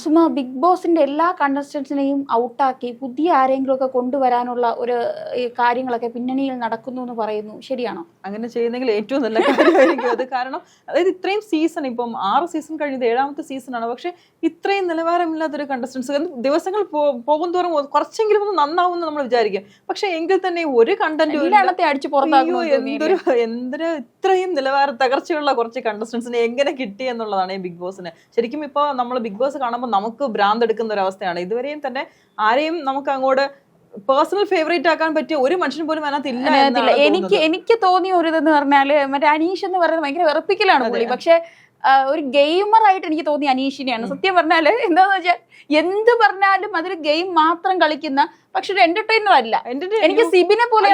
Suma big ബോസിന്റെ എല്ലാ കണ്ടസ്റ്റൻസിനെയും ഔട്ടാക്കി പുതിയ ആരെങ്കിലും ഒക്കെ കൊണ്ടുവരാനുള്ള ഒരു കാര്യങ്ങളൊക്കെ പിന്നണിയിൽ നടക്കുന്നു എന്ന് പറയുന്നു. ശരിയാണോ? അങ്ങനെ ചെയ്യുന്നെങ്കിൽ ഏറ്റവും നല്ല കാര്യമായിരിക്കും. അത് കാരണം അതായത് ഇത്രയും സീസൺ ഇപ്പം ആറ് സീസൺ കഴിഞ്ഞത് ഏഴാമത്തെ സീസൺ ആണ്. പക്ഷെ ഇത്രയും നിലവാരമില്ലാത്തൊരു കണ്ടസ്റ്റൻസ് ദിവസങ്ങൾ പോകും തോറും കുറച്ചെങ്കിലും ഒന്ന് നന്നാവും നമ്മൾ വിചാരിക്കും. പക്ഷെ എങ്കിൽ തന്നെ ഒരു കണ്ടന്റ് എന്തൊരു എന്തൊരു ഇത്രയും നിലവാര തകർച്ചയുള്ള കുറച്ച് കണ്ടസ്റ്റൻസിനെ എങ്ങനെ കിട്ടി എന്നുള്ളതാണ് ഈ ബിഗ് ബോസിന്. ശരിക്കും ഇപ്പൊ നമ്മൾ ബിഗ് ബോസ് കാണുമ്പോൾ നമുക്ക് ഭ്രാന്ത് എടുക്കുന്ന ഒരു അവസ്ഥയാണ്. ഇതുവരെയും തന്നെ ആരെയും നമുക്ക് അങ്ങോട്ട് പേഴ്സണൽ ഫേവറേറ്റ് ആക്കാൻ പറ്റിയ ഒരു മനുഷ്യൻ പോലും അതിനകത്തില്ല. എനിക്ക് എനിക്ക് തോന്നിയ ഒരു ഇതെന്ന് പറഞ്ഞാൽ മറ്റേ അനീഷ് എന്ന് പറയുന്നത് ഭയങ്കര വെറുപ്പിക്കലാണ് പുള്ളി. പക്ഷെ ഒരു ഗെയിമർ ആയിട്ട് എനിക്ക് തോന്നി അനീഷിനെയാണ്. സത്യം പറഞ്ഞാൽ എന്താന്ന് വെച്ചാൽ എന്ത് പറഞ്ഞാലും അതൊരു ഗെയിം മാത്രം കളിക്കുന്ന പക്ഷെ ഒരു എന്റർടൈനർ അല്ല. എനിക്ക് സിബിനെ പോലെ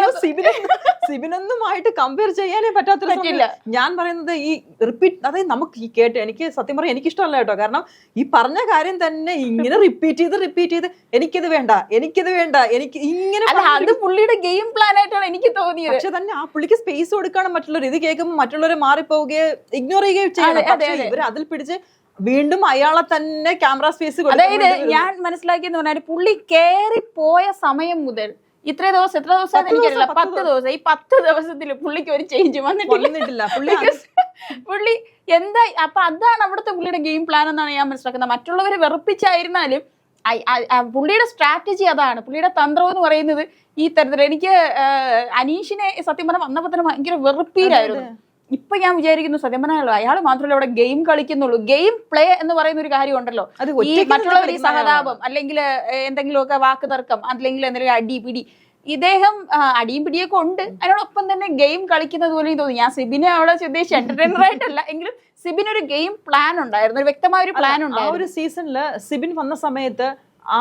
സിബിനൊന്നുമായിട്ട് കമ്പയർ ചെയ്യാനേ പറ്റാത്ത. ഞാൻ പറയുന്നത് ഈ റിപ്പീറ്റ് അതായത് നമുക്ക് ഈ കേട്ട് എനിക്ക് സത്യം പറയാം എനിക്ക് ഇഷ്ടമല്ല കേട്ടോ. കാരണം ഈ പറഞ്ഞ കാര്യം തന്നെ ഇങ്ങനെ റിപ്പീറ്റ് ചെയ്ത് റിപ്പീറ്റ് ചെയ്ത് എനിക്കിത് വേണ്ട എനിക്കിത് വേണ്ട എനിക്ക് ഇങ്ങനെ അത് പുള്ളിയുടെ ഗെയിം പ്ലാൻ ആയിട്ടാണ് എനിക്ക് തോന്നിയത്. പക്ഷെ തന്നെ ആ പുള്ളിക്ക് സ്പേസ് കൊടുക്കാണ് മറ്റുള്ളവർ ഇത് കേൾക്കുമ്പോൾ മറ്റുള്ളവർ മാറിപ്പോവുകയോ ഇഗ്നോർ ചെയ്യുകയോ ചെയ്യണം. ഇവർ അതിൽ പിടിച്ച് വീണ്ടും അയാളെ തന്നെ ക്യാമറ സ്പേസ് അതായത് ഞാൻ മനസ്സിലാക്കിയെന്ന് പറഞ്ഞാൽ പുള്ളി കേറി പോയ സമയം മുതൽ ഇത്ര ദിവസം എത്ര ദിവസം പത്ത് എനിക്കറിയില്ല. ദിവസം, പത്ത് ദിവസം ഈ പത്ത് ദിവസത്തിൽ പുള്ളിക്ക് ഒരു ചേഞ്ച് വന്നിട്ടില്ല. പുള്ളി എന്താ അപ്പൊ അതാണ് അവിടുത്തെ പുള്ളിയുടെ ഗെയിം പ്ലാൻ എന്നാണ് ഞാൻ മനസ്സിലാക്കുന്നത്. മറ്റുള്ളവരെ വെറുപ്പിച്ചായിരുന്നാലും പുള്ളിയുടെ സ്ട്രാറ്റജി അതാണ്. പുള്ളിയുടെ തന്ത്രം എന്ന് പറയുന്നത് ഈ തരത്തിൽ എനിക്ക് അനീഷിനെ സത്യം പറഞ്ഞാൽ വന്നപ്പോ തന്നെ ഭയങ്കര വെറുപ്പീരായിരുന്നു ഇപ്പൊ ഞാൻ വിചാരിക്കുന്നു സത്യം പറഞ്ഞാലോ അയാൾ മാത്രമല്ല ഇവിടെ ഗെയിം കളിക്കുന്നുള്ളൂ. ഗെയിം പ്ലേ എന്ന് പറയുന്ന ഒരു കാര്യം ഉണ്ടല്ലോ അത് ഈ മറ്റുള്ളവർ ഈ സഹതാപം അല്ലെങ്കിൽ എന്തെങ്കിലുമൊക്കെ വാക്ക് തർക്കം അല്ലെങ്കിൽ എന്തെങ്കിലും അടി പിടി. ഇദ്ദേഹം അടിയും പിടിയൊക്കെ ഉണ്ട്. അതിനോടൊപ്പം തന്നെ ഗെയിം കളിക്കുന്നത് പോലെയും തോന്നി ഞാൻ സിബിനെ അവിടെ ഉദ്ദേശിച്ച എന്റർടൈനർ ആയിട്ടല്ല എങ്കിലും സിബിന് ഒരു ഗെയിം പ്ലാൻ ഉണ്ടായിരുന്നു. ഒരു വ്യക്തമായ ഒരു പ്ലാൻ ആ ഉണ്ടായിരുന്നു. ഒരു സീസണിൽ സിബിൻ വന്ന സമയത്ത് ആ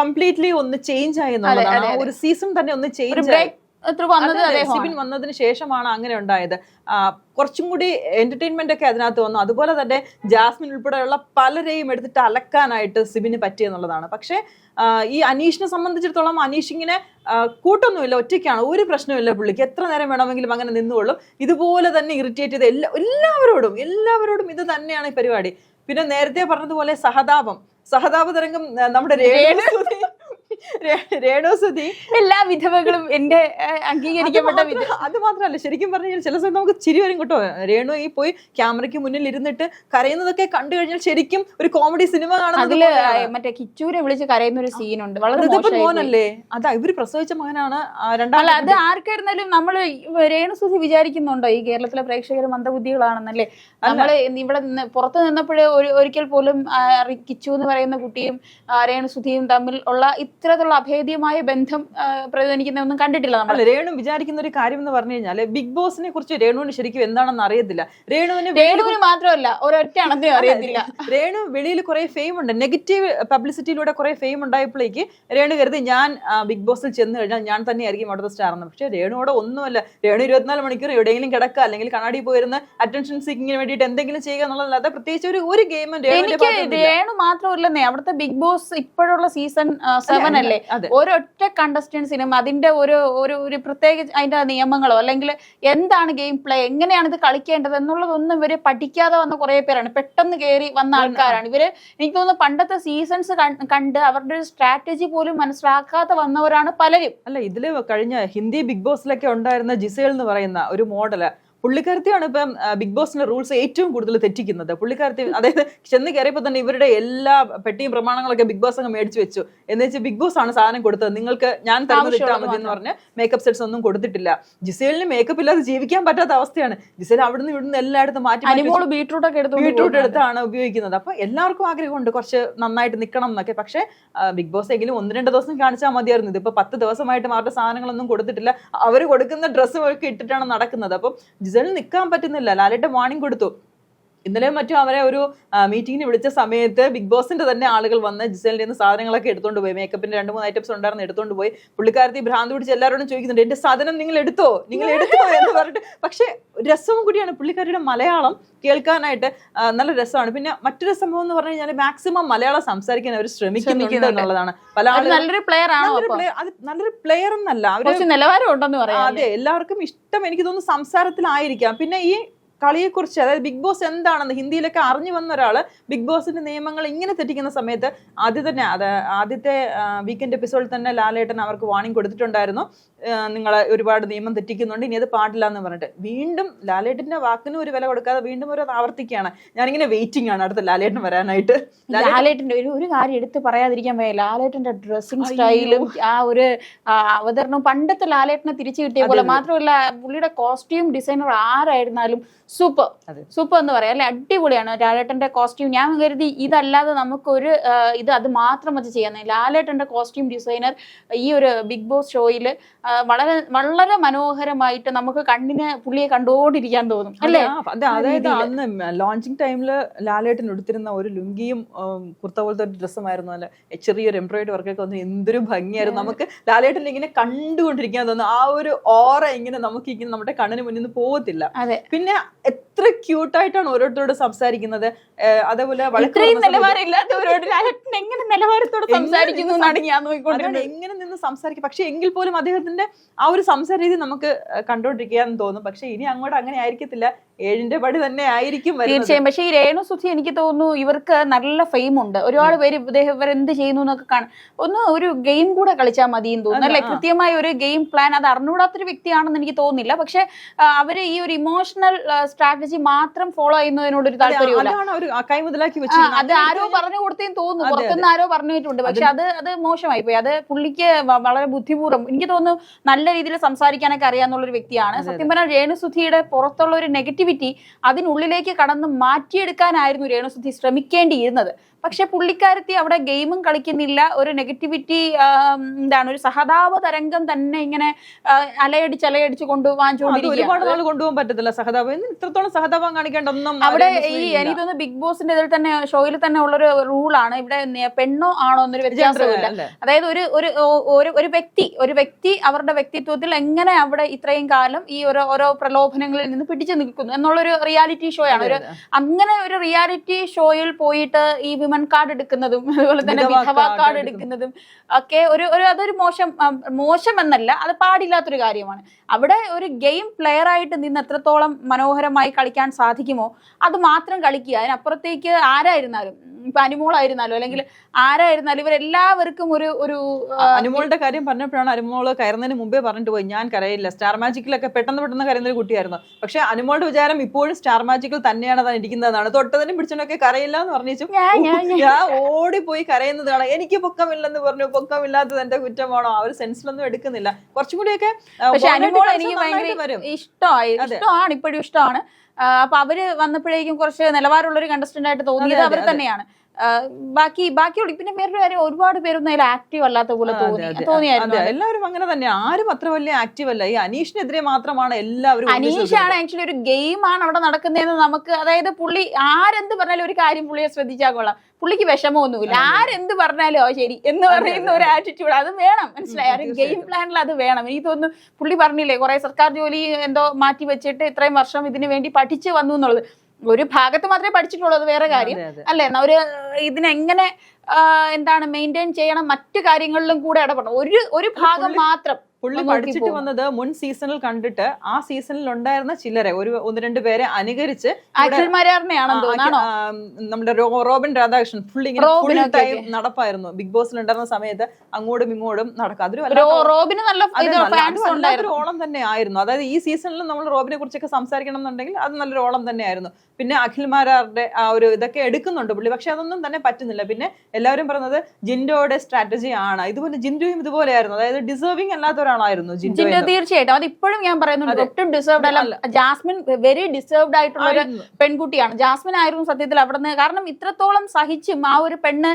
കംപ്ലീറ്റ്ലി ഒന്ന് ചേഞ്ച് ആയി എന്നുള്ളതാണ്. ഒരു സീസൺ തന്നെ ഒന്ന് ചേഞ്ച് വന്നത്. സിബിൻ വന്നതിന് ശേഷമാണ് അങ്ങനെ ഉണ്ടായത്. കുറച്ചും കൂടി എന്റർടൈൻമെന്റ് ഒക്കെ അതിനകത്ത് വന്നു. അതുപോലെ തന്നെ ജാസ്മിൻ ഉൾപ്പെടെയുള്ള പലരെയും എടുത്തിട്ട് അലക്കാനായിട്ട് സിബിന് പറ്റിയെന്നുള്ളതാണ്. പക്ഷേ ഈ അനീഷിനെ സംബന്ധിച്ചിടത്തോളം അനീഷ് ഇങ്ങനെ കൂട്ടൊന്നുമില്ല ഒറ്റയ്ക്കാണ്. ഒരു പ്രശ്നമില്ല പുള്ളിക്ക്. എത്ര നേരം വേണമെങ്കിലും അങ്ങനെ നിന്നുകൊള്ളും. ഇതുപോലെ തന്നെ ഇറിറ്റേറ്റ് ചെയ്ത് എല്ലാ എല്ലാവരോടും എല്ലാവരോടും ഇത് തന്നെയാണ് ഈ പരിപാടി. പിന്നെ നേരത്തെ പറഞ്ഞതുപോലെ സഹതാപം. സഹതാപ തരംഗം നമ്മുടെ രേണു സുധി രേ- രേണു സുധി എല്ലാ വിധവകളും എന്റെ അംഗീകരിക്കപ്പെട്ട വിധ അത് മാത്രമല്ല ശരിക്കും പറഞ്ഞാൽ ചില സമയത്ത് നമുക്ക് ചിരി വരും കേട്ടോ. രേണു ഈ പോയി ക്യാമറയ്ക്ക് മുന്നിൽ ഇരുന്നിട്ട് കരയുന്നതൊക്കെ കണ്ടു കഴിഞ്ഞാൽ ശരിക്കും ഒരു കോമഡി സിനിമ കാണുന്നത്. മറ്റേ കിച്ചൂരെ വിളിച്ച് കരയുന്ന ഒരു സീനുണ്ട്. വളരെ. മോനല്ലേ? അതാ ഇവർ പ്രസവിച്ച മകനാണ് രണ്ടാമത് അത് ആർക്കായിരുന്നാലും നമ്മൾ രേണുസുതി വിചാരിക്കുന്നുണ്ടോ ഈ കേരളത്തിലെ പ്രേക്ഷകർ മന്ദബുദ്ധികളാണെന്നല്ലേ? നമ്മൾ ഇവിടെ നിന്ന് പുറത്ത് നിന്നപ്പോഴേ ഒരു ഒരിക്കൽ പോലും കിച്ചു എന്ന് പറയുന്ന കുട്ടിയും രേണുസുധിയും തമ്മിൽ ഉള്ള ഇത്തരത്തിലുള്ള അഭേദ്യമായ ബന്ധം ആ, പ്രതിധ്വനിക്കുന്നതൊന്നും കണ്ടിട്ടില്ല നമ്മൾ. രേണു വിചാരിക്കുന്ന ഒരു കാര്യം എന്ന് പറഞ്ഞു കഴിഞ്ഞാൽ ബിഗ് ബോസിനെ കുറിച്ച് രേണുവിന് ശരിക്കും എന്താണെന്ന് അറിയത്തില്ല. രേണുവിന് രേണുവിന് മാത്രമല്ല ഒരൊറ്റ അണത്തിനും അറിയത്തില്ല. രേണു വെളിയിൽ കുറെ ഫെയിം ഉണ്ട്. നെഗറ്റീവ് പബ്ലിസിറ്റിയിലൂടെ കുറെ ഫെയിം ഉണ്ടായപ്പോഴേക്ക് രേണു കരുതി ഞാൻ ബിഗ് ബോസിൽ ചെന്ന് കഴിഞ്ഞാൽ ഞാൻ തന്നെയായിരിക്കും അവിടുത്തെ സ്റ്റാർ എന്ന് പക്ഷേ രേണുവിടെ ഒന്നുമല്ല. രേണു ഇരുപത്തിനാല് മണിക്കൂർ എവിടെയെങ്കിലും കിടക്കുക അല്ലെങ്കിൽ കണ്ണാടി പോയിരുന്ന് അറ്റൻഷൻ സീക്കിങ്ങിന് വേണ്ടിയിട്ട് എന്തെങ്കിലും ചെയ്യുക എന്നുള്ളതല്ലാതെ പ്രത്യേകിച്ച് ഒരു ഒരു ഗെയിമും. രേണു മാത്രമല്ലെന്നേ അവിടുത്തെ ബിഗ് ബോസ് ഇപ്പോഴുള്ള സീസൺ സെവൻ അതെ. ഒരൊറ്റ കണ്ടസ്റ്റൻസിനും അതിന്റെ ഒരു ഒരു ഒരു പ്രത്യേക അതിന്റെ നിയമങ്ങളോ അല്ലെങ്കിൽ എന്താണ് ഗെയിം പ്ലേ എങ്ങനെയാണ് ഇത് കളിക്കേണ്ടത് എന്നുള്ളതൊന്നും ഇവർ പഠിക്കാതെ വന്ന കുറെ പേരാണ്. പെട്ടെന്ന് കയറി വന്ന ആൾക്കാരാണ്. ഇവർ എനിക്ക് തോന്നുന്നു പണ്ടത്തെ സീസൺസ് കണ്ട് അവരുടെ ഒരു സ്ട്രാറ്റജി പോലും മനസ്സിലാക്കാതെ വന്നവരാണ് പലരും. അല്ല ഇതിൽ കഴിഞ്ഞ ഹിന്ദി ബിഗ് ബോസിലൊക്കെ ഉണ്ടായിരുന്ന ജിസേൽ എന്ന് പറയുന്ന ഒരു മോഡൽ പുള്ളിക്കാരത്തിയാണ് ഇപ്പം ബിഗ് ബോസിന്റെ റൂൾസ് ഏറ്റവും കൂടുതൽ തെറ്റിക്കുന്നത്. പുള്ളിക്കാരത്തി അതായത് ചെന്ന് കയറിയപ്പോൾ തന്നെ ഇവരുടെ എല്ലാ പെട്ടിയും പ്രമാണങ്ങളൊക്കെ ബിഗ് ബോസ് അങ്ങ് മേടിച്ചു വെച്ചു. എന്ന് വെച്ചാൽ ബിഗ് ബോസ് ആണ് സാധനം കൊടുത്തത്. നിങ്ങൾക്ക് ഞാൻ തരുന്നത് മതി എന്ന് പറഞ്ഞ് മേക്കപ്പ് സെറ്റ്സ് ഒന്നും കൊടുത്തിട്ടില്ല. ജിസേലിന് മേക്കപ്പ് ഇല്ലാതെ ജീവിക്കാൻ പറ്റാത്ത അവസ്ഥയാണ്. ജിസേൽ അവിടുന്ന് ഇവിടുന്ന് എല്ലായിടത്തും മാറ്റി ബീട്രൂട്ട് ഒക്കെ എടുത്ത് ബീട്രൂട്ട് എടുത്താണ് ഉപയോഗിക്കുന്നത്. അപ്പൊ എല്ലാവർക്കും ആഗ്രഹമുണ്ട് കുറച്ച് നന്നായിട്ട് നിൽക്കണം എന്നൊക്കെ. പക്ഷേ ബിഗ് ബോസ് എങ്കിലും ഒന്ന് രണ്ട് ദിവസം കാണിച്ചാൽ മതിയായിരുന്നു. ഇത് ഇതിപ്പോ പത്ത് ദിവസമായിട്ട് അവരുടെ സാധനങ്ങളൊന്നും കൊടുത്തിട്ടില്ല. അവർ കൊടുക്കുന്ന ഡ്രസ്സും ഒക്കെ ഇട്ടിട്ടാണ് നടക്കുന്നത്. അപ്പം ജിസലിന് നിൽക്കാൻ പറ്റുന്നില്ല. ലാലേട്ടൻ വാണിംഗ് കൊടുത്തു. ഇന്നലെ മറ്റും അവരെ ഒരു മീറ്റിങ്ങിന് വിളിച്ച സമയത്ത് ബിഗ് ബോസിന്റെ തന്നെ ആളുകൾ വന്ന് ജിസലിന്റെ നിന്ന് സാധനങ്ങളൊക്കെ എടുത്തോണ്ട് പോയി. മേക്കപ്പിന്റെ രണ്ട് മൂന്ന് ഐറ്റംസ് ഉണ്ടായിരുന്നു എടുത്തോണ്ട് പോയി. പുള്ളിക്കാരത്തി ഭ്രാന്ത് പിടിച്ച് എല്ലാവരോടും ചോദിക്കുന്നുണ്ട് എന്റെ സാധനം നിങ്ങൾ എടുത്തോ? നിങ്ങൾ എടുത്തോ? എന്ന് പറഞ്ഞിട്ട്. പക്ഷേ രസവും കൂടിയാണ് പുള്ളിക്കാരിയുടെ മലയാളം കേൾക്കാനായിട്ട് നല്ല രസമാണ്. പിന്നെ മറ്റൊരു സംഭവം എന്ന് പറഞ്ഞു കഴിഞ്ഞാൽ മാക്സിമം മലയാളം സംസാരിക്കാൻ അവർ ശ്രമിക്കുന്നുണ്ട്. എന്നുള്ളതാണ്. പല നല്ലൊരു പ്ലെയർ ആണോ നല്ലൊരു അത് നല്ലൊരു പ്ലെയർ എന്നല്ല. അവർ നിലവാരം ഉണ്ടെന്ന് പറയാം അതെ എല്ലാവർക്കും ഇഷ്ടം എനിക്ക് തോന്നുന്നു സംസാരത്തിലായിരിക്കാം. പിന്നെ ഈ കളിയെക്കുറിച്ച് അതായത് ബിഗ് ബോസ് എന്താണെന്ന് ഹിന്ദിയിലൊക്കെ അറിഞ്ഞു വന്ന ഒരാൾ ബിഗ് ബോസിന്റെ നിയമങ്ങൾ ഇങ്ങനെ തെറ്റിക്കുന്ന സമയത്ത് ആദ്യം തന്നെ അത് ആദ്യത്തെ വീക്കെൻഡ് എപ്പിസോഡിൽ തന്നെ ലാലേട്ടൻ അവർക്ക് വാണിംഗ് കൊടുത്തിട്ടുണ്ടായിരുന്നു. നിങ്ങൾ ഒരുപാട് നിയമം തെറ്റിക്കുന്നുണ്ട് ഇനി അത് പാടില്ല എന്ന് പറഞ്ഞിട്ട്. വീണ്ടും ലാലേട്ടന്റെ വാക്കിനും ഒരു വില കൊടുക്കാതെ വീണ്ടും ഒരു ആവർത്തിക്കുകയാണ്. ഞാനിങ്ങനെ വെയിറ്റിംഗ് ആണ് അടുത്ത ലാലേട്ടൻ വരാനായിട്ട്. ലാലേട്ടന്റെ ഒരു ഒരു കാര്യം എടുത്ത് പറയാതിരിക്കാൻ വയ്യ. ലാലേട്ടന്റെ ഡ്രസ്സിംഗ് സ്റ്റൈലും ആ ഒരു അവതരണവും അവതരണം പണ്ടത്തെ ലാലേട്ടനെ തിരിച്ചു കിട്ടിയ പോലെ. മാത്രമല്ല പുള്ളിയുടെ കോസ്റ്റ്യൂം ഡിസൈനർ ആരായിരുന്നാലും സൂപ്പർ. സൂപ്പർ എന്ന് പറയാം. അല്ലെ? അടിപൊളിയാണ് ലാലേട്ടന്റെ കോസ്റ്റ്യൂം ഞാൻ കരുതി ഇതല്ലാതെ നമുക്കൊരു ഒരു ഇത് അത് മാത്രം വെച്ച് ചെയ്യാൻ. ലാലേട്ടന്റെ കോസ്റ്റ്യൂം ഡിസൈനർ ഈ ഒരു ബിഗ് ബോസ് ഷോയിൽ വളരെ വളരെ മനോഹരമായിട്ട് നമുക്ക് കണ്ണിന് പുള്ളിയെ കണ്ടുകൊണ്ടിരിക്കാൻ തോന്നും. അല്ലേ? അതായത് അന്ന് ലോഞ്ചിങ് ടൈമിൽ ലാലേട്ടൻ എടുത്തിരുന്ന ഒരു ലുങ്കിയും കുർത്ത പോലത്തെ ഒരു ഡ്രസ്സുമായിരുന്നു. അല്ലെ ചെറിയൊരു എംബ്രോയിഡറി വർക്കൊക്കെ വന്ന് എന്തൊരു ഭംഗിയായിരുന്നു. നമുക്ക് ലാലേട്ടൻ ഇങ്ങനെ കണ്ടുകൊണ്ടിരിക്കാൻ തോന്നുന്നു. ആ ഒരു ഓറ ഇങ്ങനെ നമുക്ക് ഇങ്ങനെ നമ്മുടെ കണ്ണിന് മുന്നിൽ നിന്ന് പോകത്തില്ല. അതെ. പിന്നെ എത്ര ക്യൂട്ടായിട്ടാണ് ഓരോരുത്തരോട് സംസാരിക്കുന്നത്. അതേപോലെ ഇത്രയും ലാലേട്ടൻ എങ്ങനെ നിലവാരത്തോടെ എങ്ങനെ സംസാരിക്കുന്നു നിന്ന് എന്നാണ് ഞാൻ അതാണ് നോക്കിക്കൊണ്ടിരുന്നത് എങ്ങനെ നിന്ന് സംസാരിക്കും. പക്ഷെ എങ്കിൽ പോലും അദ്ദേഹത്തിന്റെ ആ ഒരു സംസാര രീതി നമുക്ക് കണ്ടോണ്ടിരിക്കുക തോന്നും. പക്ഷെ ഇനി അങ്ങോട്ട് അങ്ങനെ ആയിരിക്കത്തില്ല. ഏഴിന്റെ പടി തന്നെ ആയിരിക്കും തീർച്ചയായും. പക്ഷേ ഈ രേണു സുധി എനിക്ക് തോന്നുന്നു ഇവർക്ക് നല്ല ഫെയിം ഉണ്ട്. ഒരുപാട് പേര് ഇദ്ദേഹം ഇവർ എന്ത് ചെയ്യുന്നു എന്നൊക്കെ കാണും ഒന്ന് ഒരു ഗെയിം കൂടെ കളിച്ചാൽ മതി എന്ന് തോന്നുന്നു അല്ലെ? കൃത്യമായ ഒരു ഗെയിം പ്ലാൻ അത് അറിഞ്ഞൂടാത്തൊരു വ്യക്തിയാണെന്ന് എനിക്ക് തോന്നുന്നില്ല. പക്ഷെ അവർ ഈ ഒരു ഇമോഷണൽ സ്ട്രാറ്റജി മാത്രം ഫോളോ ചെയ്യുന്നതിനോട് ഒരു താല്പര്യം താല്പര്യമില്ല അത് ആരോ പറഞ്ഞു കൊടുത്തേന്ന് തോന്നുന്നു. പുറത്തുനിന്ന് ആരോ പറഞ്ഞിട്ടുണ്ട് പക്ഷെ അത് അത് മോശമായി പോയി. അത് പുള്ളിക്ക് വളരെ ബുദ്ധിപൂർവം എനിക്ക് തോന്നുന്നു നല്ല രീതിയിൽ സംസാരിക്കാനൊക്കെ അറിയാന്നുള്ള ഒരു വ്യക്തിയാണ്. സത്യം പറഞ്ഞാൽ രേണുസുധിയുടെ പുറത്തുള്ള ഒരു നെഗറ്റിവിറ്റി അതിനുള്ളിലേക്ക് കടന്ന് മാറ്റിയെടുക്കാനായിരുന്നു രേണുസുധി ശ്രമിക്കേണ്ടിയിരുന്നത്. പക്ഷെ പുള്ളിക്കാരത്തി അവിടെ ഗെയിമും കളിക്കുന്നില്ല. ഒരു നെഗറ്റിവിറ്റി എന്താണ് ഒരു സഹതാപ തരംഗം തന്നെ ഇങ്ങനെ അലയടിച്ച് അലയടിച്ച് അത് ഒരുപാട് കൊണ്ടുപോകാൻ നാൾ കൊണ്ടുപോകാൻ പറ്റത്തില്ല സഹതാപം. ഇത്രത്തോളം സഹതാപം കാണിക്കേണ്ട ഒന്നും അവിടെ ഈ. എനിക്ക് തോന്നുന്നു ബിഗ് ബോസിന്റെ ഇതിൽ തന്നെ ഷോയിൽ തന്നെ ഉള്ളൊരു റൂളാണ്. ഇവിടെ പെണ്ണോ ആണോ എന്നൊരു വ്യത്യാസമില്ല അതായത് ഒരു ഒരു ഒരു വ്യക്തി ഒരു വ്യക്തി അവരുടെ വ്യക്തിത്വത്തിൽ എങ്ങനെ അവിടെ ഇത്രയും കാലം ഈ ഓരോ ഓരോ പ്രലോഭനങ്ങളിൽ നിന്ന് പിടിച്ചു നിൽക്കുന്നു എന്നുള്ളൊരു റിയാലിറ്റി ഷോയാണ് ആണ് ഒരു. അങ്ങനെ ഒരു റിയാലിറ്റി ഷോയിൽ പോയിട്ട് ഈ വിമൻ കാർഡ് എടുക്കുന്നതും അതുപോലെ തന്നെ വിധവ കാർഡ് എടുക്കുന്നതും. ഒക്കെ ഒരു ഒരു അതൊരു മോശം മോശം എന്നല്ല അത് പാടില്ലാത്തൊരു കാര്യമാണ്. അവിടെ ഒരു ഗെയിം പ്ലെയർ ആയിട്ട് നിന്ന് എത്രത്തോളം മനോഹരമായി കളിക്കാൻ സാധിക്കുമോ അത് മാത്രം കളിക്കുക. അതിനപ്പുറത്തേക്ക് ആരായിരുന്നാലും ഇപ്പൊ അനുമോളായിരുന്നാലും അല്ലെങ്കിൽ ആരായിരുന്നാലും ഇവരെല്ലാവർക്കും ഒരു ഒരു അനുമോളുടെ കാര്യം പറഞ്ഞപ്പോഴാണ് അനുമോൾ കയറുന്നതിന് മുമ്പേ പറഞ്ഞിട്ട് പോയി ഞാൻ കരയില്ല. സ്റ്റാർ മാജിക്കിലൊക്കെ പെട്ടെന്ന് പെട്ടെന്ന് കരയുന്ന ഒരു കുട്ടിയായിരുന്നു. പക്ഷെ അനുമോളുടെ വിചാരം ഇപ്പോഴും സ്റ്റാർ മാജിക്കിൽ തന്നെയാണ് താൻ ഇരിക്കുന്നതെന്നാണ്. തൊട്ടതിനും പിടിച്ചതിനൊക്കെ കരയില്ല എന്ന് പറഞ്ഞിച്ചു ഞാൻ- ഓടി പോയി ഞാൻ ഓടിപ്പോയി കരയുന്നതാണ് എനിക്ക് പൊക്കമില്ലെന്ന് പറഞ്ഞു. പൊക്കമില്ലാത്തത് എന്റെ കുറ്റമാണോ? ആ ഒരു സെൻസിലൊന്നും എടുക്കുന്നില്ല. കുറച്ചും കൂടിയൊക്കെ എനിക്ക് ഭയങ്കര ഇഷ്ടമായി ഇഷ്ടമാണ് ഇപ്പോഴും ഇഷ്ടമാണ്. അപ്പൊ അവർ വന്നപ്പോഴേക്കും കുറച്ച് നിലവാരമുള്ള ഒരു കണ്ടസ്റ്റന്റ് ആയിട്ട് തോന്നിയത് അവർ തന്നെയാണ്. ബാക്കി ബാക്കിയുള്ള. പിന്നെ വേറൊരു കാര്യം ഒരുപാട് പേരൊന്നും അതിൽ ആക്റ്റീവ് അല്ലാത്ത പോലെ. തോന്നിയായിരുന്നു എല്ലാവരും അങ്ങനെ തന്നെ ആരും അത്ര വലിയ ആക്റ്റീവ് അല്ല. ഈ അനീഷിനെതിരെ മാത്രമാണ് എല്ലാവരും അനീഷാണ് ആക്ച്വലി ഒരു ഗെയിമാണ് അവിടെ നടക്കുന്നതെന്ന് നമുക്ക് അതായത് പുള്ളി ആരെന്ത് പറഞ്ഞാലും ഒരു കാര്യം പുള്ളിയെ ശ്രദ്ധിച്ചാൽ കൊള്ളാം. പുള്ളിക്ക് വിഷമമൊന്നുമില്ല. ആരെന്ത് പറഞ്ഞാലും ശരി എന്ന് പറയുന്ന ഒരു ആറ്റിറ്റ്യൂഡ് അത് വേണം. മനസ്സിലായി? ഒരു ഗെയിം പ്ലാനിൽ അത് വേണം. എനിക്ക് തോന്നുന്നു പുള്ളി പറഞ്ഞില്ലേ കുറെ സർക്കാർ ജോലി എന്തോ മാറ്റി വെച്ചിട്ട് ഇത്രയും വർഷം ഇതിനു വേണ്ടി പഠിച്ചു വന്നു എന്നുള്ളത്. ഒരു ഭാഗത്ത് മാത്രമേ പഠിച്ചിട്ടുള്ളൂ അത് വേറെ കാര്യം. അല്ലേ? എന്നാ ഒരു ഇതിനെങ്ങനെ എന്താണ് മെയിന്റെയിൻ ചെയ്യണം? മറ്റു കാര്യങ്ങളിലും കൂടെ ഇടപെടണം. ഒരു ഒരു ഭാഗം മാത്രം. പുള്ളി പഠിച്ചിട്ട്. വന്നത് മുൻ സീസണിൽ കണ്ടിട്ട് ആ സീസണിൽ ഉണ്ടായിരുന്ന ചിലരെ ഒരു ഒന്ന് രണ്ട് പേരെ അനുകരിച്ച് നമ്മുടെ റോബിൻ രാധാകൃഷ്ണൻ. ഫുൾ ഇങ്ങനെ ഫുൾ ടൈം നടപ്പായിരുന്നു. ബിഗ് ബോസിൽ ഉണ്ടായിരുന്ന സമയത്ത് അങ്ങോട്ടും ഇങ്ങോട്ടും നടക്കാം. അതൊരു ഓളം തന്നെ ആയിരുന്നു. അതായത് ഈ സീസണിൽ നമ്മൾ റോബിനെ കുറിച്ചൊക്കെ സംസാരിക്കണം എന്നുണ്ടെങ്കിൽ അത് നല്ലൊരു ഓളം തന്നെയായിരുന്നു പിന്നെ അഖിൽ മാരാറുടെ ആ ഒരു ഇതൊക്കെ എടുക്കുന്നുണ്ട് പുള്ളി. പക്ഷെ അതൊന്നും തന്നെ പറ്റുന്നില്ല. പിന്നെ എല്ലാവരും പറയുന്നത് ജിൻഡോയുടെ സ്ട്രാറ്റജി ആണ്. ഇതുപോലെ ജിൻഡോയും ഇതുപോലെയായിരുന്നു. അതായത് ഡിസേർവിംഗ് അല്ലാത്ത ഒരാളായിരുന്നു ജിൻഡോ തീർച്ചയായിട്ടും. അത് ഇപ്പോഴും ഞാൻ പറയുന്നുണ്ട് ഒട്ടും ഡിസേർവ്ഡ് അല്ല. ജാസ്മിൻ വെരി ഡിസേർവ്ഡ് ആയിട്ടുള്ള ഒരു പെൺകുട്ടിയാണ്. ജാസ്മിൻ ആയിരുന്നു സത്യത്തിൽ അവിടെ നിന്ന് കാരണം ഇത്രത്തോളം സഹിച്ചും ആ ഒരു പെണ്ണ്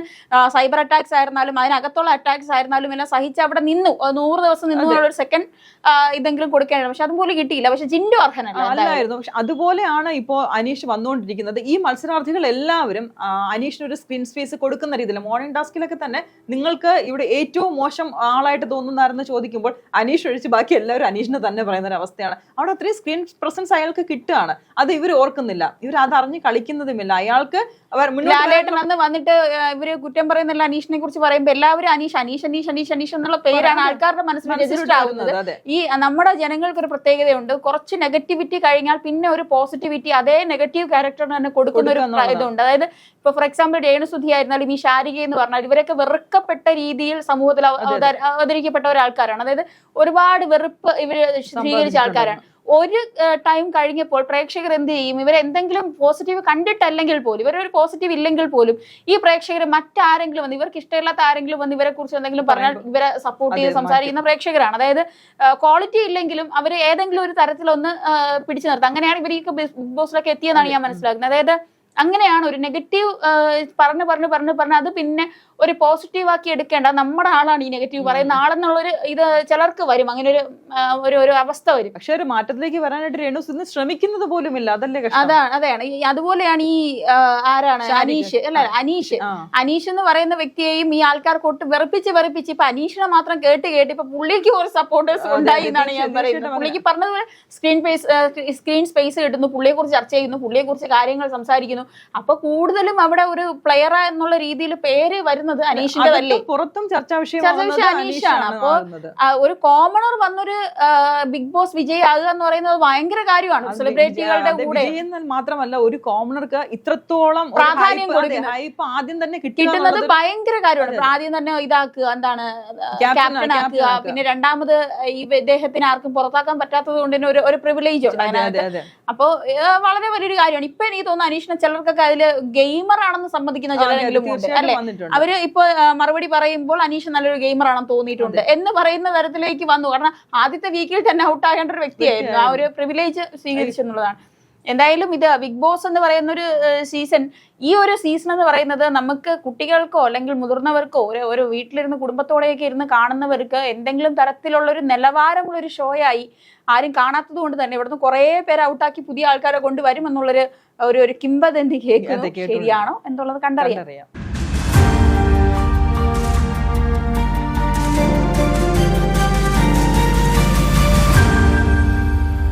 സൈബർ അറ്റാക്സ് ആയിരുന്നാലും അതിനകത്തുള്ള അറ്റാക്സ് ആയിരുന്നാലും എല്ലാം സഹിച്ച് അവിടെ നിന്നു. നൂറ് ദിവസം നിന്നു ഒരു സെക്കൻഡ് ഇതെങ്കിലും കൊടുക്കാനായിരുന്നു പക്ഷെ അതുപോലെ കിട്ടിയില്ല. പക്ഷെ ജിൻഡോ അർഹനല്ല അല്ലായിരുന്നു. പക്ഷെ അതുപോലെയാണ് ഇപ്പോ അനീഷ് വന്നുകൊണ്ടിരിക്കുന്നത്. ഈ മത്സരാർത്ഥികൾ എല്ലാവരും അനീഷിന് ഒരു സ്ക്രീൻ സ്പേസ് കൊടുക്കുന്ന രീതിയിൽ മോർണിംഗ് ടാസ്കിലൊക്കെ തന്നെ നിങ്ങൾക്ക് ഇവിടെ ഏറ്റവും മോശം ആളായിട്ട് തോന്നുന്നാരെന്ന് ചോദിക്കുമ്പോൾ അനീഷ് ഒഴിച്ച് ബാക്കി എല്ലാവരും അനീഷിനെ തന്നെ പറയുന്ന ഒരു അവസ്ഥയാണ് അവിടെ അത്രയും സ്ക്രീൻ പ്രസൻസ് അയാൾക്ക് കിട്ടുകയാണ്. അത് ഇവർ ഓർക്കുന്നില്ല. ഇവർ അത് അറിഞ്ഞ് കളിക്കുന്നതുമില്ല. അയാൾക്ക് മുന്നോട്ട് ലാലേട്ടൻ അന്ന് വന്നിട്ട് ഇവർ കുറ്റം പറയുന്നില്ല അനീഷിനെ കുറിച്ച് പറയുമ്പോ എല്ലാവരും അനീഷ് അനീഷ് അനീഷ് അനീഷ് അനീഷ് എന്നുള്ള പേരാണ് ആൾക്കാരുടെ മനസ്സിൽ രജിസ്റ്റർ ആവുന്നത്. ഈ നമ്മുടെ ജനങ്ങൾക്ക് ഒരു പ്രത്യേകതയുണ്ട്. കുറച്ച് നെഗറ്റിവിറ്റി കഴിഞ്ഞാൽ പിന്നെ ഒരു പോസിറ്റിവിറ്റി അതേ നെഗറ്റീവ് ക്യാരക്ടർ തന്നെ കൊടുക്കുന്ന ഒരു. ഇതുണ്ട്. അതായത് ഇപ്പൊ ഫോർ എക്സാമ്പിൾ രേണുസുധി ആയിരുന്നാലും ഈ ശാരിക എന്ന് പറഞ്ഞാൽ ഇവരൊക്കെ വെറുക്കപ്പെട്ട രീതിയിൽ സമൂഹത്തിൽ അവ- അവതാര- അവതരിക്കപ്പെട്ട ഒരാൾക്കാരാണ്. അതായത് ഒരുപാട് വെറുപ്പ് ഇവർ സ്വീകരിച്ച ആൾക്കാരാണ്. ഒരു ടൈം കഴിഞ്ഞപ്പോൾ പ്രേക്ഷകർ എന്ത് ചെയ്യും? ഇവർ എന്തെങ്കിലും പോസിറ്റീവ് കണ്ടിട്ടല്ലെങ്കിൽ പോലും ഇവരൊരു പോസിറ്റീവ് ഇല്ലെങ്കിൽ പോലും ഈ പ്രേക്ഷകർ മറ്റാരെങ്കിലും വന്ന് ഇവർക്ക് ഇഷ്ടമില്ലാത്ത ആരെങ്കിലും വന്ന് ഇവരെ കുറിച്ച് എന്തെങ്കിലും പറഞ്ഞാൽ ഇവരെ സപ്പോർട്ട് ചെയ്ത് സംസാരിക്കുന്ന പ്രേക്ഷകരാണ്. അതായത് ക്വാളിറ്റി ഇല്ലെങ്കിലും അവർ ഏതെങ്കിലും ഒരു തരത്തിലൊന്ന് ഒന്ന് പിടിച്ചു നിർത്തും അങ്ങനെയാണ് ഇവർ ഈ ബിഗ് ബോസിലൊക്കെ എത്തിയെന്നാണ് ഞാൻ മനസ്സിലാക്കുന്നത്. അതായത് അങ്ങനെയാണ് ഒരു നെഗറ്റീവ് പറഞ്ഞു പറഞ്ഞു പറഞ്ഞു പറഞ്ഞു അത് പിന്നെ ഒരു പോസിറ്റീവ് ആക്കി എടുക്കേണ്ട നമ്മുടെ ആളാണ് ഈ നെഗറ്റീവ് പറയുന്ന ആളെന്നുള്ളൊരു ഇത് ചിലർക്ക് വരും. അങ്ങനെ ഒരു ഒരു ഒരു അവസ്ഥ വരും. പക്ഷെ ഒരു മാറ്റത്തിലേക്ക് വരാനായിട്ട് രേണു ഇന്ന് ശ്രമിക്കുന്നത് പോലും ഇല്ല അതല്ലേ അതാണ് അതാണ്. അതുപോലെയാണ് ഈ ആരാണ്? അനീഷ് അല്ല അനീഷ്. അനീഷ് എന്ന് പറയുന്ന വ്യക്തിയെയും ഈ ആൾക്കാർക്ക് ഒട്ട് വെറുപ്പിച്ച് വെറുപ്പിച്ച് ഇപ്പൊ അനീഷിനെ മാത്രം കേട്ട് കേട്ട് ഇപ്പൊ പുള്ളിക്ക് ഒരു സപ്പോർട്ടേഴ്സ് ഉണ്ടായി എന്നാണ് ഞാൻ പറയുന്നത്. പുള്ളിക്ക് പറഞ്ഞതുപോലെ സ്ക്രീൻ സ്പേസ് സ്ക്രീൻ സ്പേസ് കിട്ടുന്നു പുള്ളിയെ കുറിച്ച് ചർച്ച ചെയ്യുന്നു പുള്ളിയെ കുറിച്ച് കാര്യങ്ങൾ സംസാരിക്കുന്നു. അപ്പൊ കൂടുതലും അവിടെ ഒരു പ്ലെയർ എന്നുള്ള രീതിയിൽ പേര് വരുന്നത് അനീഷിന്റെ അകത്തും പുറത്തും ചർച്ചാ ചർച്ചാ വിഷയം അനീഷാണ്. അപ്പോ ഒരു കോമണർ വന്നൊരു ബിഗ് ബോസ് വിജയ് ആകുക എന്ന് പറയുന്നത് ഭയങ്കര കാര്യമാണ്. സെലിബ്രിറ്റികളുടെ കൂടെ. മാത്രമല്ല ഒരു കോമണർക്ക് ഇത്രത്തോളം പ്രാധാന്യം കൊടുക്കുന്നത്. ആദ്യം തന്നെ കിട്ടുന്നത് ഭയങ്കര കാര്യമാണ്. ആദ്യം തന്നെ ഇതാക്കുക എന്താണ് ക്യാപ്റ്റൻ ആക്കുക പിന്നെ രണ്ടാമത് ഈ ഇദ്ദേഹത്തിന് ആർക്കും പുറത്താക്കാൻ പറ്റാത്തത് കൊണ്ട് തന്നെ ഒരു ഒരു പ്രിവിലേജ് ഉണ്ട്. അതിനകത്ത് അപ്പോ വളരെ വലിയൊരു കാര്യമാണ്. ഇപ്പൊ എനിക്ക് തോന്നുന്നു അനീഷിനെ ചിലർക്കൊക്കെ അതിൽ ഗെയിമർ ആണെന്ന് സമ്മതിക്കുന്ന ചിലരെങ്കിലും ഉണ്ട് അല്ലെ. അവർ ഇപ്പൊ മറുപടി പറയുമ്പോൾ അനീഷ് നല്ലൊരു ഗെയിമർ ആണെന്ന് തോന്നിയിട്ടുണ്ട് എന്ന് പറയുന്ന തരത്തിലേക്ക് വന്നു. കാരണം ആദ്യത്തെ വീക്കിൽ തന്നെ ഔട്ട് ആകേണ്ട ഒരു വ്യക്തിയായിരുന്നു. ആ ഒരു പ്രിവിലേജ് സ്വീകരിച്ചു എന്നുള്ളതാണ്. എന്തായാലും ഇത് ബിഗ് ബോസ് എന്ന് പറയുന്ന ഒരു സീസൺ. ഈ ഒരു സീസൺ എന്ന് പറയുന്നത് നമുക്ക് കുട്ടികൾക്കോ അല്ലെങ്കിൽ മുതിർന്നവർക്കോ ഒരു ഒരു വീട്ടിലിരുന്ന് കുടുംബത്തോടെയൊക്കെ ഇരുന്ന് കാണുന്നവർക്ക് എന്തെങ്കിലും തരത്തിലുള്ള ഒരു നിലവാരമുള്ള ഒരു ഷോയായി ആരും കാണാത്തത് കൊണ്ട് തന്നെ ഇവിടുന്ന് കുറേ പേര് ഔട്ടാക്കി പുതിയ ആൾക്കാരെ കൊണ്ടുവരും എന്നുള്ളൊരു ഒരു ഒരു കിംബദന്തി കേൾക്കുന്നത്. ശരിയാണോ എന്നുള്ളത് കണ്ടറിയാം.